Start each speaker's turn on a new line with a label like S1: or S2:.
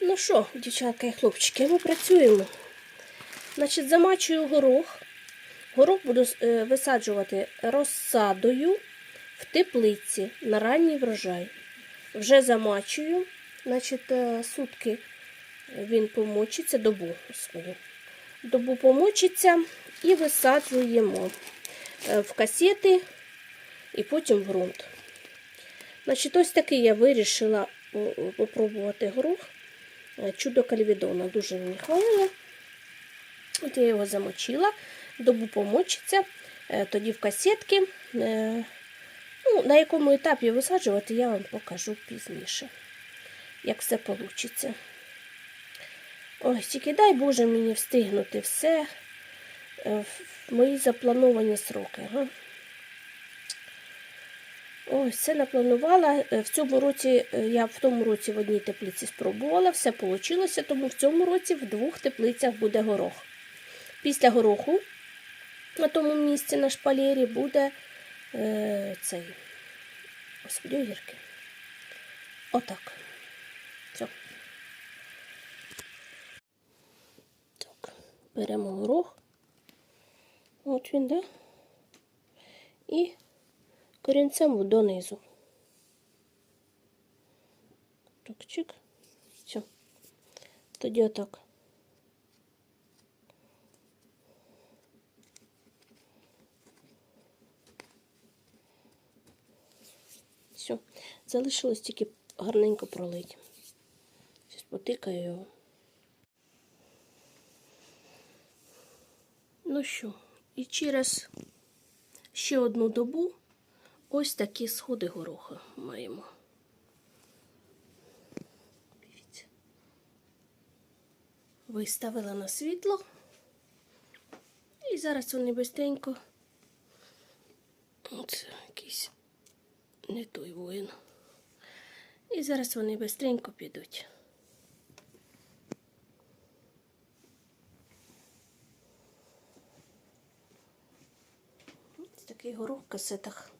S1: Ну що, дівчатка і хлопчики, ми працюємо. Значить, замачую горох. Горох буду е, висаджувати розсадою в теплиці на ранній врожай. Вже замачую, значить, е, сутки він помочиться, добу, господи. Добу помочиться і висаджуємо е, в касети і потім в ґрунт. Значить, ось такий я вирішила попробувати горох. Е, Чудо кальвідона. Дуже мені хвалили. От я його замочила, добу помочиться, е, тоді в касетки. Е, Ну, на якому етапі висаджувати, я вам покажу пізніше, як все вийде. Ой, тільки дай Боже мені встигнути все в мої заплановані сроки. Ага. Ось, все напланувала. Е, В цьому році е, я в тому році в одній теплиці спробувала, все вийшло, тому в цьому році в двох теплицях буде горох. Після гороху на тому місці на шпалері буде е, цей Господи, огірки. Отак. Все. Так, беремо горох. От він, да? І корінцем донизу. Так, чик. Все. Тоді отак. Все. Залишилось тільки гарненько пролити. Зараз потикаю його. Ну що, і через ще одну добу ось такі сходи гороха маємо. Дивіться. Виставила на світло. І зараз вони бистренько. Оце якийсь не той воїн. І зараз вони бистренько підуть. Ось такий горох в касетах.